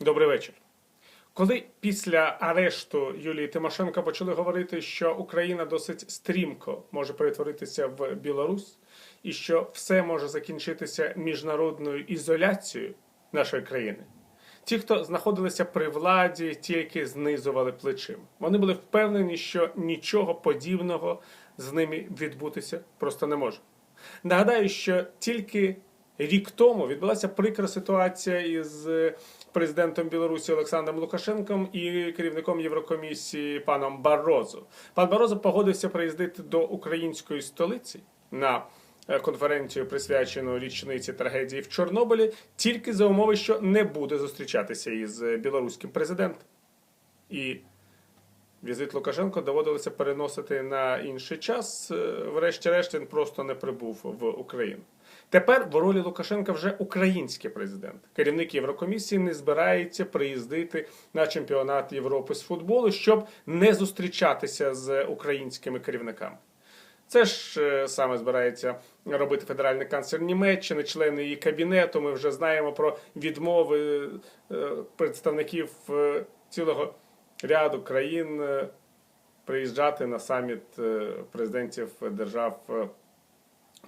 Добрий вечір. Коли після арешту Юлії Тимошенко почали говорити, що Україна досить стрімко може перетворитися в Білорусь, і що все може закінчитися міжнародною ізоляцією нашої країни, ті, хто знаходилися при владі, тільки знизували плечима. Вони були впевнені, що нічого подібного з ними відбутися просто не може. Нагадаю, що тільки рік тому відбулася прикра ситуація із е, президентом Білорусі Олександром Лукашенком і керівником Єврокомісії паном Барозо. Пан Барозо погодився приїздити до української столиці на е, конференцію, присвячену річниці трагедії в Чорнобилі, тільки за умови, що не буде зустрічатися із е, білоруським президентом. І Візит Лукашенко доводилося переносити на інший час. Врешті-решт він просто не прибув в Україну. Тепер в ролі Лукашенка вже український президент. Керівник Єврокомісії не збирається приїздити на чемпіонат Європи з футболу, щоб не зустрічатися з українськими керівниками. Це ж е, саме збирається робити федеральний канцлер Німеччини, члени її кабінету. Ми вже знаємо про відмови е, представників е, цілого ряду країн приїжджати на саміт президентів держав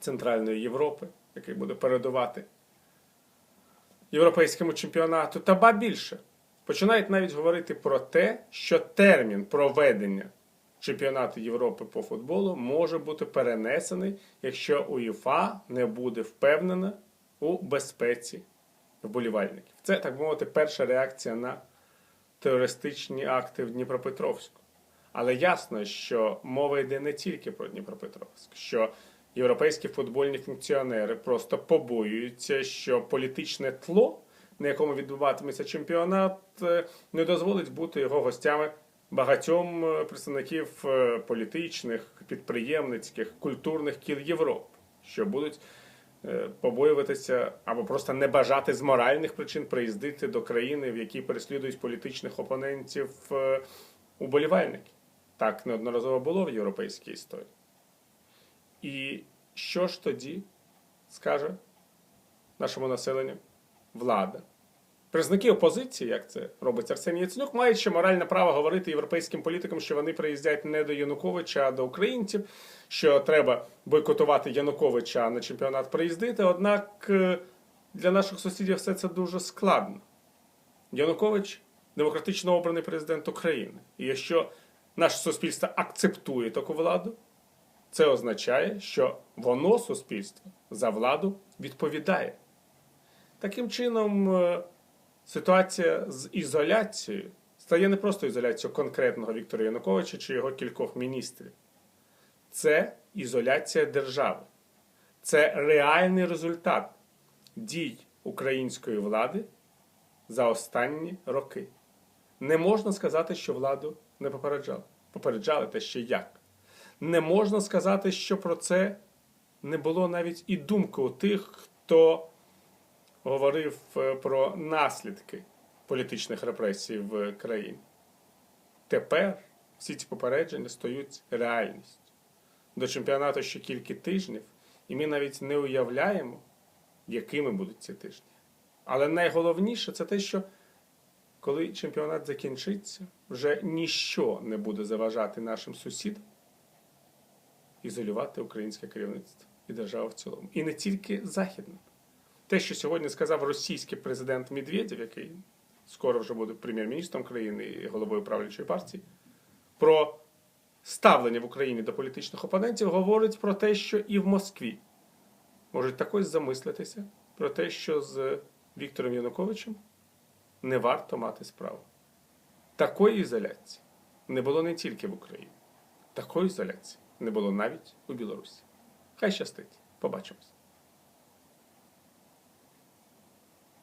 Центральної Європи, який буде передувати європейському чемпіонату. Та ба більше починають навіть говорити про те, що термін проведення чемпіонату Європи по футболу може бути перенесений, якщо УЄФА не буде впевнена у безпеці вболівальників. Це так мовити перша реакція на терористичні акти в Дніпропетровську. Але ясно, що мова йде не тільки про Дніпропетровськ, що європейські футбольні функціонери просто побоюються, що політичне тло, на якому відбуватиметься чемпіонат, е, не дозволить бути його гостями багатьом е, представників е, політичних, підприємницьких, культурних кіл Європи, що будуть побоюватися або просто не бажати з моральних причин приїздити до країни, в якій переслідують політичних опонентів уболівальники. Так неодноразово було в європейській історії. І що ж тоді скаже нашому населенню влада? Представники опозиції, як це робить Арсеній Яценюк, мають ще моральне право говорити європейським політикам, що вони приїздять не до Януковича, а до українців, що треба бойкотувати Януковича на чемпіонат приїздити. Однак е, для наших сусідів все це дуже складно. Янукович демократично обраний президент України. І якщо наше суспільство акцептує таку владу, це означає, що воно, суспільство, за владу відповідає. Таким чином, е, ситуація з ізоляцією стає не просто ізоляцією конкретного Віктора Януковича чи його кількох міністрів. Це ізоляція держави. Це реальний результат дій української влади за останні роки. Не можна сказати, що владу не попереджали. Попереджали та ще як. Не можна сказати, що про це не було навіть і думки у тих, хто говорив е, про наслідки політичних репресій в країні. Тепер всі ці попередження стають реальністю. До чемпіонату ще кілька тижнів, і ми навіть не уявляємо, якими будуть ці тижні. Але найголовніше це те, що коли чемпіонат закінчиться, вже ніщо не буде заважати нашим сусідам ізолювати українське керівництво і державу в цілому. І не тільки західне. Те, що сьогодні сказав російський президент Медведєв, який скоро вже буде прем'єр-міністром країни і головою правлячої партії, про ставлення в Україні до політичних опонентів, говорить про те, що і в Москві можуть також замислитися про те, що з Віктором Януковичем не варто мати справу. Такої ізоляції не було не тільки в Україні, такої ізоляції не було навіть у Білорусі. Хай щастить. Побачимось.